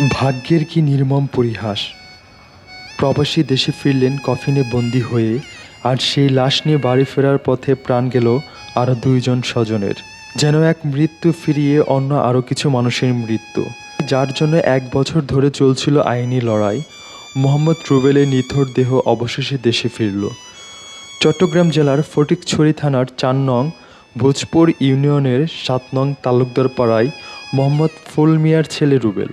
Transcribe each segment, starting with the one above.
ভাগ্যের কি নির্মম পরিহাস? প্রবাসী দেশে ফিরলেন, কফিনে বন্দি হয়ে, আর সেই লাশ নিয়ে বাড়ি ফেরার পথে প্রাণ গেল আরও দুইজন স্বজনের। যেন এক মৃত্যু ফিরিয়ে অন্য আরও কিছু মানুষের মৃত্যু। যার জন্য এক বছর ধরে চলছিল আইনি লড়াই। মোহাম্মদ রুবেলের নিথর দেহ অবশেষে দেশে ফিরল। চট্টগ্রাম জেলার ফটিকছড়ি থানার চার নং ভোজপুর ইউনিয়নের সাত নং তালুকদার পাড়ায় মোহাম্মদ ফুল মিয়ার ছেলে রুবেল।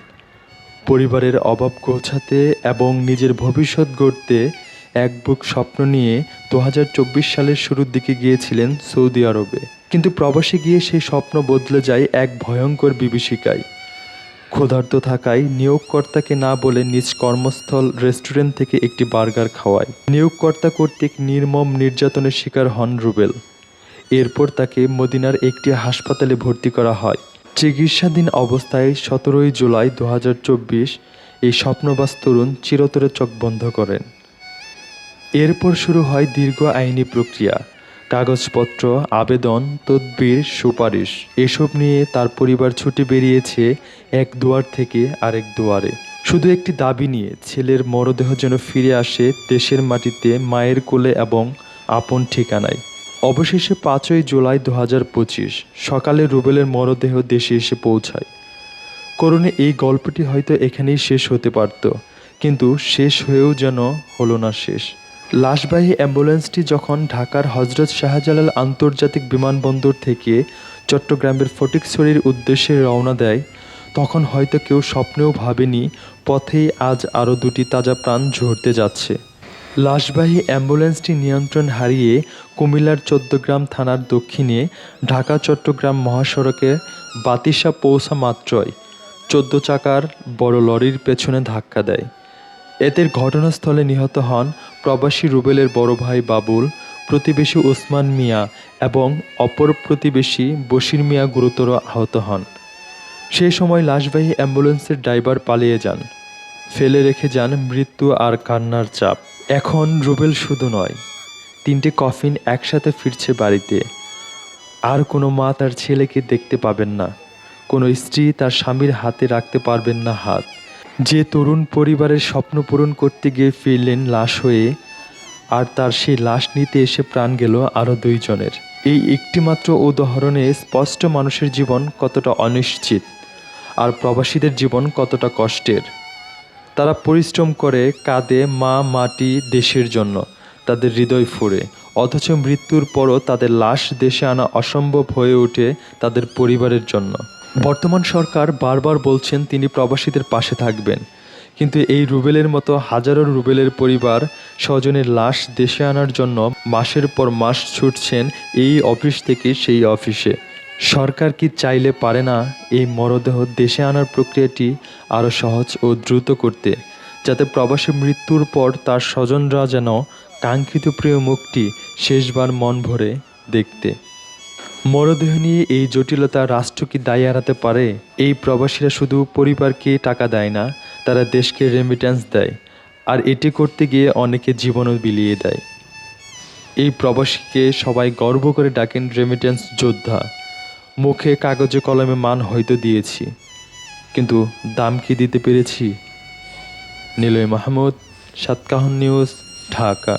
পরিবারের অভাব গোছাতে এবং নিজের ভবিষ্যৎ গড়তে এক বুক স্বপ্ন নিয়ে দু হাজার চব্বিশ সালের শুরুর দিকে গিয়েছিলেন সৌদি আরবে। কিন্তু প্রবাসে গিয়ে সেই স্বপ্ন বদলে যায় এক ভয়ঙ্কর বিভীষিকায়। ক্ষুধার্ত থাকায় নিয়োগকর্তাকে না বলে নিজ কর্মস্থল রেস্টুরেন্ট থেকে একটি বার্গার খাওয়ায়। নিয়োগকর্তা কর্তৃক নির্মম নির্যাতনের শিকার হন রুবেল। এরপর তাকে মদিনার একটি হাসপাতালে ভর্তি করা হয়। চিকিৎসাধীন অবস্থায় সতেরোই জুলাই দু হাজার চব্বিশ এই স্বপ্নবাস তরুণ চিরতরে চোখ বন্ধ করেন। এরপর শুরু হয় দীর্ঘ আইনি প্রক্রিয়া। কাগজপত্র, আবেদন, তদবির, সুপারিশ, এসব নিয়ে তার পরিবার ছুটে বেরিয়েছে এক দুয়ার থেকে আরেক দুয়ারে। শুধু একটি দাবি নিয়ে ছেলের মরদেহ যেন ফিরে আসে দেশের মাটিতে মায়ের কোলে এবং আপন ঠিকানায়। অবশেষে পাঁচই জুলাই দু হাজার পঁচিশ সকালে রুবেলের মরদেহ দেশে এসে পৌঁছায়। করণে, এই গল্পটি হয়তো এখানেই শেষ হতে পারত, কিন্তু শেষ হয়েও যেন হলো না শেষ। লাশবাহী অ্যাম্বুলেন্সটি যখন ঢাকার হজরত শাহজালাল আন্তর্জাতিক বিমানবন্দর থেকে চট্টগ্রামের ফটিকছড়ির উদ্দেশ্যে রওনা দেয়, তখন হয়তো কেউ স্বপ্নেও ভাবেনি পথেই আজ আরও দুটি তাজা প্রাণ ঝরতে যাচ্ছে। লাশবাহী অ্যাম্বুলেন্সটি নিয়ন্ত্রণ হারিয়ে কুমিল্লার চোদ্দগ্রাম থানার দক্ষিণে ঢাকা, চট্টগ্রাম মহাসড়কে বাতিসা পৌঁছা মাত্রই চোদ্দ চাকার বড় লরির পেছনে ধাক্কা দেয়। এতে ঘটনাস্থলে নিহত হন প্রবাসী রুবেলের বড় ভাই বাবুল, প্রতিবেশী ওসমান মিয়া এবং অপর প্রতিবেশী বশির মিয়া গুরুতর আহত হন। সে সময় লাশবাহী অ্যাম্বুলেন্সের ড্রাইভার পালিয়ে যান। ফেলে রেখে যান মৃত্যু আর কান্নার চাপ। এখন রুবেল শুধু নয়, তিনটে কফিন একসাথে ফিরছে বাড়িতে। আর কোনো মা তার ছেলেকে দেখতে পাবেন না, কোনো স্ত্রী তার স্বামীর হাতে রাখতে পারবেন না হাত। যে তরুণ পরিবারের স্বপ্ন পূরণ করতে গিয়ে ফিরলেন লাশ হয়ে, আর তার সেই লাশ নিতে এসে প্রাণ গেল আরও দুইজনের। এই একটিমাত্র উদাহরণে স্পষ্ট মানুষের জীবন কতটা অনিশ্চিত, আর প্রবাসীদের জীবন কতটা কষ্টের। তারা পরিশ্রম করে কাঁদে মা মাটি দেশের জন্য, তাদের হৃদয় ফুরে অথচ মৃত্যুর পরও তাদের লাশ দেশে আনা অসম্ভব হয়ে ওঠে তাদের পরিবারের জন্য। বর্তমান সরকার বারবার বলছেন তিনি প্রবাসীদের পাশে থাকবেন। কিন্তু এই রুবেলের মতো হাজারো রুবেলের পরিবার স্বজনের লাশ দেশে আনার জন্য মাসের পর মাস ছুটছেন এই অফিস থেকে সেই অফিসে। সরকার কি চাইলে পারে না এই মরদেহ দেশে আনার প্রক্রিয়াটি আরও সহজ ও দ্রুত করতে, যাতে প্রবাসী মৃত্যুর পর তার স্বজনরা যেন কাঙ্ক্ষিত প্রিয় মুখটি শেষবার মন ভরে দেখতে? মরদেহ নিয়ে এই জটিলতা রাষ্ট্র কি দায় এড়াতে পারে? এই প্রবাসীরা শুধু পরিবারকে টাকা দেয় না, তারা দেশকে রেমিট্যান্স দেয়, আর এটি করতে গিয়ে অনেকে জীবনও বিলিয়ে দেয়। এই প্রবাসীকে সবাই গর্ব করে ডাকেন রেমিটেন্স যোদ্ধা। মুখে কাগজে কলমে মান হয়তো দিয়েছি, কিন্তু দাম কি দিতে পেরেছি? নিলয় মাহমুদ, সাতকাহন নিউজ, ঢাকা।